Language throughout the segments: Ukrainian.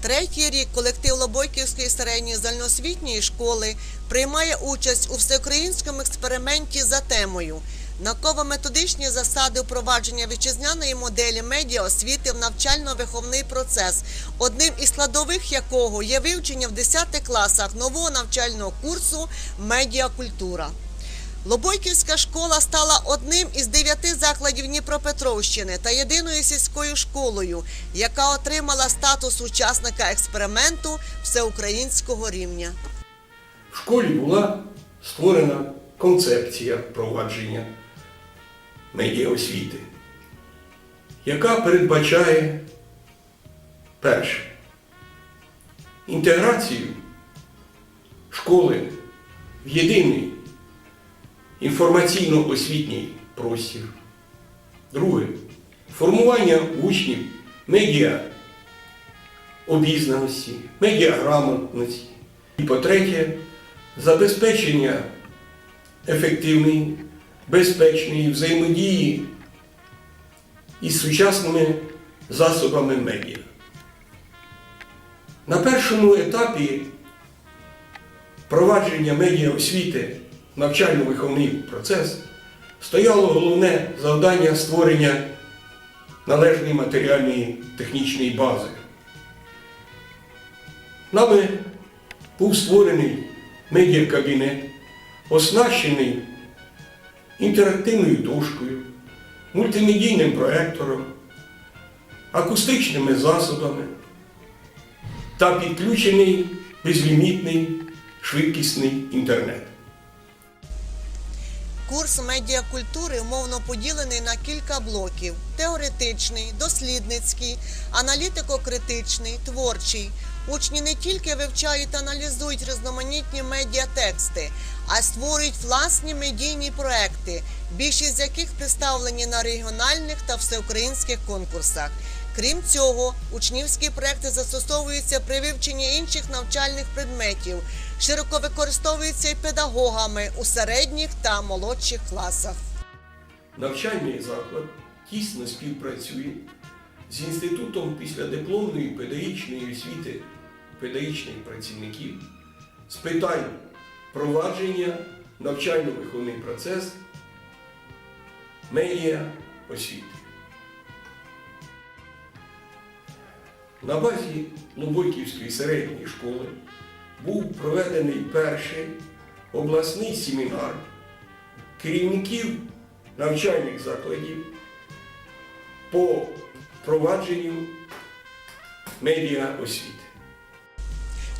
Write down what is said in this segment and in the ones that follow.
Третій рік колектив Лобойківської середньої загальноосвітньої школи приймає участь у всеукраїнському експерименті за темою науково-методичні засади впровадження вітчизняної моделі медіаосвіти в навчально-виховний процес, одним із складових якого є вивчення в 10 класах нового навчального курсу Медіакультура. Лобойківська школа стала одним із дев'яти закладів Дніпропетровщини та єдиною сільською школою, яка отримала статус учасника експерименту всеукраїнського рівня. В школі була створена концепція впровадження медіаосвіти, яка передбачає перше інтеграцію школи в єдиний інформаційно-освітній простір. Друге формування учнів медіа обізнаності, медіаграмотності. І по-третє, забезпечення ефективної, безпечної взаємодії із сучасними засобами медіа. На першому етапі провадження медіаосвіти навчально-виховний процес стояло головне завдання створення належної матеріальної технічної бази. Нами був створений медіакабінет, оснащений інтерактивною дошкою, мультимедійним проектором, акустичними засобами та підключений безлімітний швидкісний інтернет. Курс медіакультури умовно поділений на кілька блоків: теоретичний, дослідницький, аналітико-критичний, творчий. Учні не тільки вивчають та аналізують різноманітні медіатексти, а й створюють власні медійні проекти, більшість з яких представлені на регіональних та всеукраїнських конкурсах. Крім цього, учнівські проекти застосовуються при вивченні інших навчальних предметів, широко використовуються і педагогами у середніх та молодших класах. Навчальний заклад тісно співпрацює з Інститутом післядипломної педагогічної освіти педагогічних працівників з питань провадження навчально-виховний процес медіа освіти. На базі Лобойківської середньої школи був проведений перший обласний семінар керівників навчальних закладів по провадженню медіаосвіти.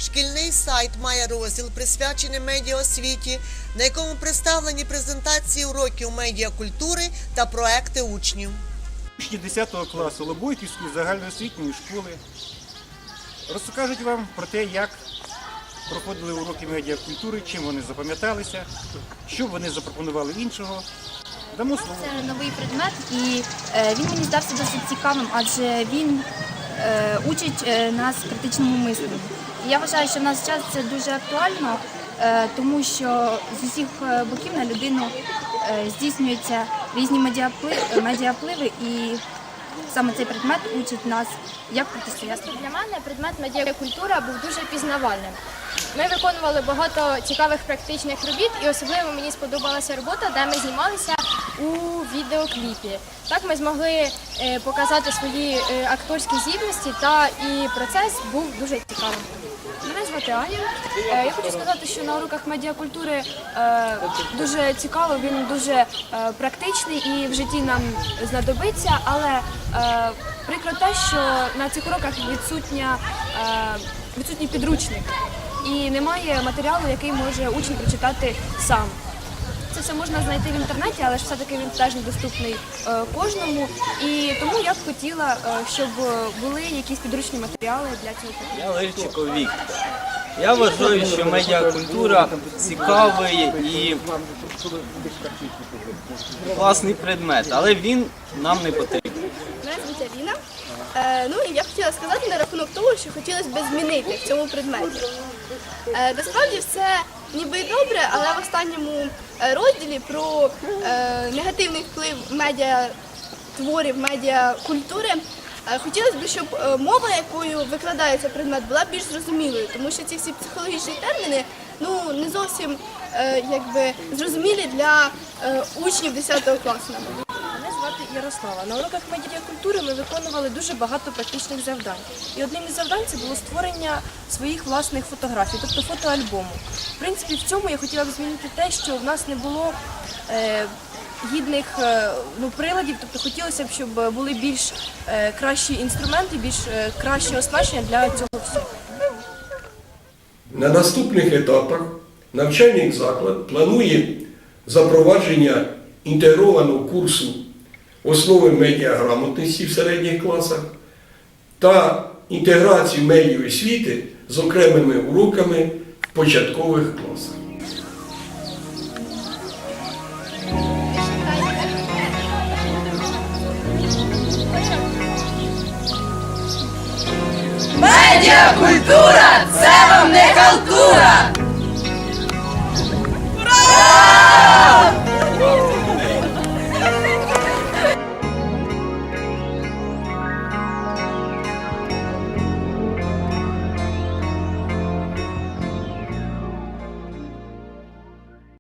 Шкільний сайт має розділ, присвячений медіаосвіті, на якому представлені презентації уроків медіакультури та проекти учнів. Учні 10 класу Лобойківської загальноосвітньої школи розкажуть вам про те, як проходили уроки медіакультури, чим вони запам'яталися, що вони запропонували іншого. Дамо слово. Це новий предмет, і е, він мені здався досить цікавим, адже він е, учить е, нас критичному мисленню. І я вважаю, що в нас час це дуже актуально, тому що з усіх боків на людину здійснюються різні медіапли- медіапливи, і саме цей предмет учить нас, як протистояти. Для мене предмет медіакультура був дуже пізнавальним. Ми виконували багато цікавих практичних робіт, і особливо мені сподобалася робота, де ми знімалися у відеокліпі. Так ми змогли е, показати свої е, акторські здібності, та і процес був дуже цікавим. Мене звати Аня. Е, Я хочу сказати, що на уроках медіакультури дуже цікаво, він дуже практичний і в житті нам знадобиться, але прикро те, що на цих уроках відсутня, відсутній підручник і немає матеріалу, який може учень прочитати сам. Це все можна знайти в інтернеті, але ж все-таки він теж недоступний е, кожному. І тому я б хотіла, е, щоб були якісь підручні матеріали для цього. Я Левчиков Віктор. Я вважаю, що медіакультура цікавий і класний предмет, але він нам не потрібен. Мене звуть Аліна. Е, ну я хотіла сказати на рахунок того, що хотілося б змінити в цьому предметі. Е, насправді все ніби й добре, але в останньому е, розділі про негативний вплив медіа творів медіакультури. Е, Хотілося б, щоб мова, якою викладається предмет, була більш зрозумілою, тому що ці всі психологічні терміни ну не зовсім якби зрозумілі для учнів 10 класу. Ярослава. На уроках медіакультури ми виконували дуже багато практичних завдань. І одним із завдань це було створення своїх власних фотографій, тобто фотоальбому. В принципі, в цьому я хотіла б змінити те, що в нас не було е, гідних е, ну, приладів, тобто хотілося б, щоб були більш е, кращі інструменти, більш е, краще оснащення для цього всього. На наступних етапах навчальний заклад планує запровадження інтегрованого курсу основи медіаграмотності в середніх класах та інтеграцію медіаосвіти з окремими уроками в початкових класах. Медіакультура це вам не халтура!